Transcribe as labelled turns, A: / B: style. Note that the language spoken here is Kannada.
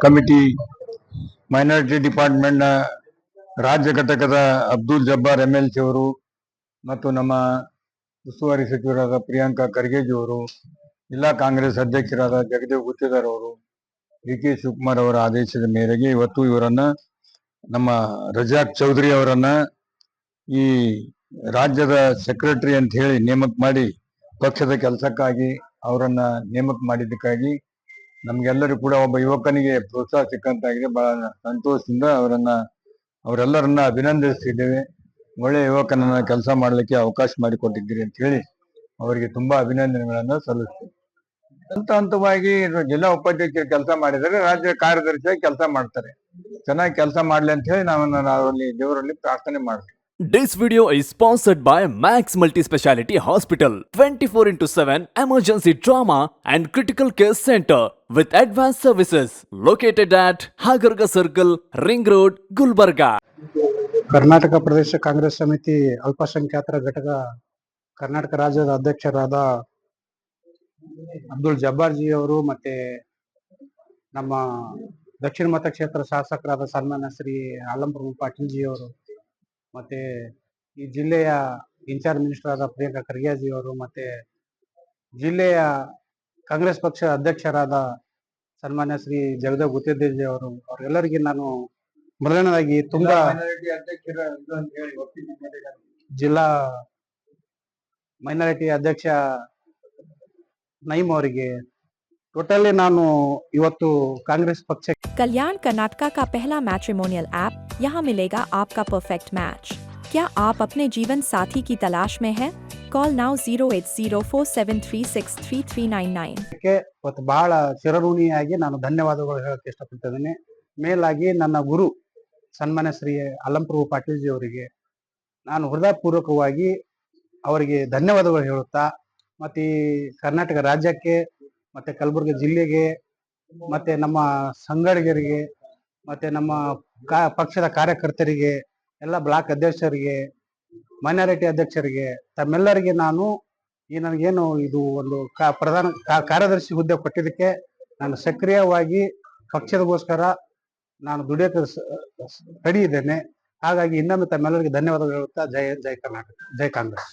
A: ಕಮಿಟಿ ಮೈನಾರಿಟಿ ಡಿಪಾರ್ಟ್ಮೆಂಟ್ನ ರಾಜ್ಯ ಘಟಕದ Abdul Jabbar M L C ಅವರು ಮತ್ತು ನಮ್ಮ ಉಸ್ತುವಾರಿ ಸಚಿವರಾದ ಪ್ರಿಯಾಂಕಾ ಖರ್ಗೆಜಿ ಅವರು, ಜಿಲ್ಲಾ ಕಾಂಗ್ರೆಸ್ ಅಧ್ಯಕ್ಷರಾದ ಜಗದೇವ್ ಗುತ್ತೇದಾರ್ ಅವರು ಡಿ ಕೆ ಶಿವಕುಮಾರ್ ಅವರ ಆದೇಶದ ಮೇರೆಗೆ ಇವತ್ತು ಇವರನ್ನ ನಮ್ಮ ರಜಾಕ್ ಚೌಧರಿ ಅವರನ್ನ ಈ ರಾಜ್ಯದ ಸೆಕ್ರೆಟರಿ ಅಂತ ಹೇಳಿ ನೇಮಕ ಮಾಡಿ ಪಕ್ಷದ ಕೆಲಸಕ್ಕಾಗಿ ಅವರನ್ನ ನೇಮಕ ಮಾಡಿದ್ದಕ್ಕಾಗಿ ನಮ್ಗೆಲ್ಲರೂ ಕೂಡ ಒಬ್ಬ ಯುವಕನಿಗೆ ಪ್ರೋತ್ಸಾಹ ಸಿಕ್ಕಂತಾಗಿದೆ ಬಹಳ ಸಂತೋಷದಿಂದ ಅವರನ್ನ, ಅವರೆಲ್ಲರನ್ನ ಅಭಿನಂದಿಸ್ತಿದ್ದೇವೆ. ಒಳ್ಳೆಯ ಯುವಕನನ್ನ ಕೆಲಸ ಮಾಡಲಿಕ್ಕೆ ಅವಕಾಶ ಮಾಡಿಕೊಟ್ಟಿದ್ದೀರಿ ಅಂತ ಹೇಳಿ ಅವರಿಗೆ ತುಂಬಾ ಅಭಿನಂದನೆಗಳನ್ನು ಸಲ್ಲಿಸ್ತೇವೆ ಹಂತ ಹಂತವಾಗಿ ಜಿಲ್ಲಾ ಉಪಾಧ್ಯಕ್ಷರು ಕೆಲಸ ಮಾಡಿದರೆ ರಾಜ್ಯ ಕಾರ್ಯದರ್ಶಿಯಾಗಿ ಕೆಲಸ ಮಾಡ್ತಾರೆ. ಚೆನ್ನಾಗಿ ಕೆಲಸ ಮಾಡ್ಲಿ ಅಂತ ಹೇಳಿ ನಾವು ಅವರಲ್ಲಿ ದೇವರಲ್ಲಿ ಪ್ರಾರ್ಥನೆ ಮಾಡ್ತೀವಿ.
B: This video is sponsored by Max Multi Speciality Hospital 24 into 7 Emergency Trauma and Critical Care Center with advanced services located at Hagarga Circle, Ring Road, Gulbarga.
C: Karnataka ಪ್ರದೇಶ ಕಾಂಗ್ರೆಸ್ ಸಮಿತಿ ಅಲ್ಪಸಂಖ್ಯಾತರ ಘಟಕ ಕರ್ನಾಟಕ ರಾಜ್ಯದ ಅಧ್ಯಕ್ಷರಾದ ಅಬ್ದುಲ್ ಜಬ್ಬಾರ್ಜಿ ಅವರು ಮತ್ತೆ ನಮ್ಮ ದಕ್ಷಿಣ ಮತಕ್ಷೇತ್ರ ಶಾಸಕರಾದ ಸನ್ಮಾನ್ಯ ಶ್ರೀ ಆಲಂಪ್ರಭು ಪಾಟೀಲ್ ಜಿ ಅವರು ಮತ್ತೆ ಈ ಜಿಲ್ಲೆಯ ಇನ್ಚಾರ್ಜ್ ಮಿನಿಸ್ಟರ್ ಆದ ಪ್ರಿಯಾಂಕಾ ಖರ್ಗೆಜಿ ಅವರು ಮತ್ತೆ ಜಿಲ್ಲೆಯ ಕಾಂಗ್ರೆಸ್ ಪಕ್ಷ ಅಧ್ಯಕ್ಷರಾದ ಸನ್ಮಾನ್ಯ ಶ್ರೀ ಜಗದೇವ್ ಗುತ್ತೇಜಿ ಅವರು ಅವರೆಲ್ಲರಿಗೆ ನಾನು ಮೊದಲನೇದಾಗಿ ತುಂಬಾ ಜಿಲ್ಲಾ ಮೈನಾರಿಟಿ ಅಧ್ಯಕ್ಷ ನೈಮ್ ಅವರಿಗೆ ಟೋಟಲಿ ನಾನು ಇವತ್ತು ಕಾಂಗ್ರೆಸ್ ಪಕ್ಷ
D: कल्याण कर्नाटका का पहला मैट्रिमोनियल ऐप यहाँ मिलेगा आपका परफेक्ट मैच क्या आप अपने जीवन साथी की तलाश में हैं? Call now zero eight zero four seven three six three three nine nine
C: ಇವತ್ತು ಬಹಳ ಚಿರಋಣಿಯಾಗಿ ನಾನು ಧನ್ಯವಾದಗಳು ಹೇಳಕ್ಕೆ ಇಷ್ಟಪಡ್ತಿದ್ದೇನೆ ಮೇಲಾಗಿ ನನ್ನ ಗುರು ಸನ್ಮಾನ್ಯ ಶ್ರೀ ಅಲಂಪ್ರಭು ಪಾಟೀಲ್ ಜಿ ಅವರಿಗೆ ನಾನು ಹೃದಯಪೂರ್ವಕವಾಗಿ ಅವರಿಗೆ ಧನ್ಯವಾದಗಳು ಹೇಳುತ್ತಾ ಮತ್ತೆ ಈ ಕರ್ನಾಟಕ ರಾಜ್ಯಕ್ಕೆ ಮತ್ತೆ ಕಲಬುರಗಿ ಜಿಲ್ಲೆಗೆ, ಮತ್ತೆ ನಮ್ಮ ಸಂಗಡಿಗರಿಗೆ, ಮತ್ತೆ ನಮ್ಮ ಪಕ್ಷದ ಕಾರ್ಯಕರ್ತರಿಗೆ, ಎಲ್ಲ ಬ್ಲಾಕ್ ಅಧ್ಯಕ್ಷರಿಗೆ, ಮೈನಾರಿಟಿ ಅಧ್ಯಕ್ಷರಿಗೆ, ತಮ್ಮೆಲ್ಲರಿಗೆ ನಾನು ಈ ನನಗೇನು ಇದು ಒಂದು ಪ್ರಧಾನ ಕಾರ್ಯದರ್ಶಿ ಹುದ್ದೆ ಕೊಟ್ಟಿದ್ದಕ್ಕೆ ನಾನು ಸಕ್ರಿಯವಾಗಿ ಪಕ್ಷದಗೋಸ್ಕರ ನಾನು ದುಡಿಯೋಕೆ ರೆಡಿ ಇದ್ದೇನೆ. ಹಾಗಾಗಿ ಇನ್ನೊಮ್ಮೆ ತಮ್ಮೆಲ್ಲರಿಗೆ ಧನ್ಯವಾದಗಳು ಹೇಳುತ್ತಾ, ಜೈ ಜೈ ಕರ್ನಾಟಕ, ಜೈ ಕಾಂಗ್ರೆಸ್.